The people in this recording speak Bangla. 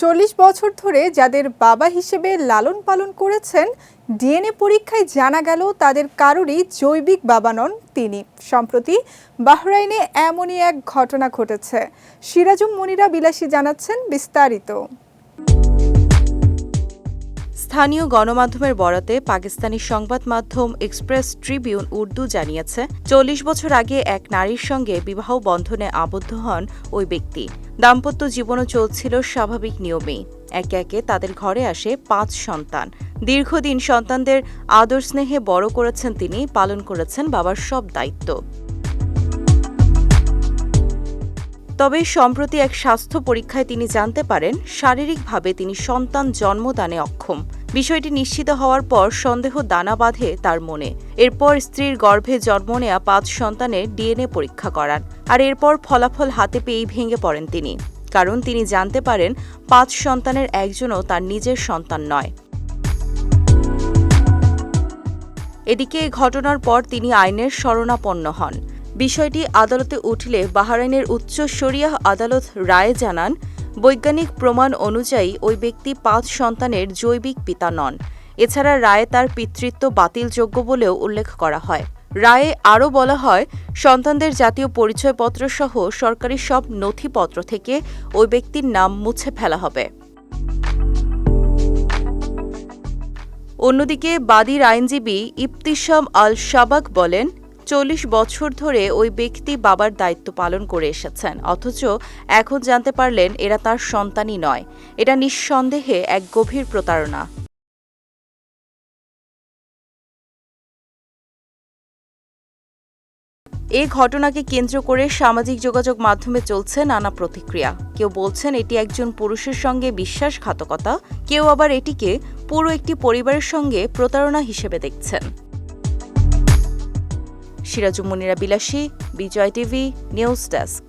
চল্লিশ বছর ধরে যাদের বাবা হিসেবে লালন পালন করেছেন, ডিএনএ পরীক্ষায় জানা গেল তাদের কারোরই জৈবিক বাবা নন তিনি। সম্প্রতি বাহরাইনে এমনই এক ঘটনা ঘটেছে। সিরাজুম মনিরা বিলাসী জানাচ্ছেন বিস্তারিত। স্থানীয় গণমাধ্যমের বরাতে পাকিস্তানি সংবাদ মাধ্যম এক্সপ্রেস ট্রিবিউন উর্দু জানিয়েছে, চল্লিশ বছর আগে এক নারীর সঙ্গে বিবাহ বন্ধনে আবদ্ধ হন ওই ব্যক্তি। দাম্পত্য জীবনও চলছিল স্বাভাবিক নিয়মেই। একে একে তাদের ঘরে আসে পাঁচ সন্তান। দীর্ঘদিন সন্তানদের আদর স্নেহে বড় করেছেন তিনি, পালন করেছেন বাবার সব দায়িত্ব। তবে সম্প্রতি এক স্বাস্থ্য পরীক্ষায় তিনি জানতে পারেন, শারীরিকভাবে তিনি সন্তান জন্মদানে অক্ষম। বিষয়টি নিশ্চিত হওয়ার পর সন্দেহ দানা বাঁধে তার মনে। এরপর স্ত্রীর গর্ভে জন্ম নেয়া পাঁচ সন্তানের ডিএনএ পরীক্ষা করান, আর এরপর ফলাফল হাতে পেয়েই ভেঙে পড়েন তিনি। কারণ তিনি জানতে পারেন, পাঁচ সন্তানের একজনও তার নিজের সন্তান নয়। এদিকে ঘটনার পর তিনি আইনের শরণাপন্ন হন। বিষয়টি আদালতে উঠলে বাহরাইনের উচ্চ শরিয়াহ আদালত রায়ে জানান, বৈজ্ঞানিক প্রমাণ অনুযায়ী ওই ব্যক্তি পাঁচ সন্তানের জৈবিক পিতা নন। এছাড়া রায়ে তার পিতৃত্ব বাতিলযোগ্য বলেও উল্লেখ করা হয়। রায়ে আরও বলা হয়, সন্তানদের জাতীয় পরিচয়পত্র সহ সরকারি সব নথিপত্র থেকে ওই ব্যক্তির নাম মুছে ফেলা হবে। অন্যদিকে বাদীর আইনজীবী ইবতিসাম আল শাবাক বলেন চল্লিশ বছর ধরে ওই ব্যক্তি বাবার দায়িত্ব পালন করে এসেছেন। অথচ এখন জানতে পারলেন এরা তার সন্তানই নয়। এটা নিঃসন্দেহে এক গভীর প্রতারণা। এ ঘটনাকে কেন্দ্র করে সামাজিক যোগাযোগ মাধ্যমে চলছে নানা প্রতিক্রিয়া। কেউ বলছেন এটি একজন পুরুষের সঙ্গে বিশ্বাসঘাতকতা, কেউ আবার এটিকে পুরো একটি পরিবারের সঙ্গে প্রতারণা হিসেবে দেখছেন। সিরাজুমনিরা বিলাসী বিজয় টিভি নিউজ ডেস্ক।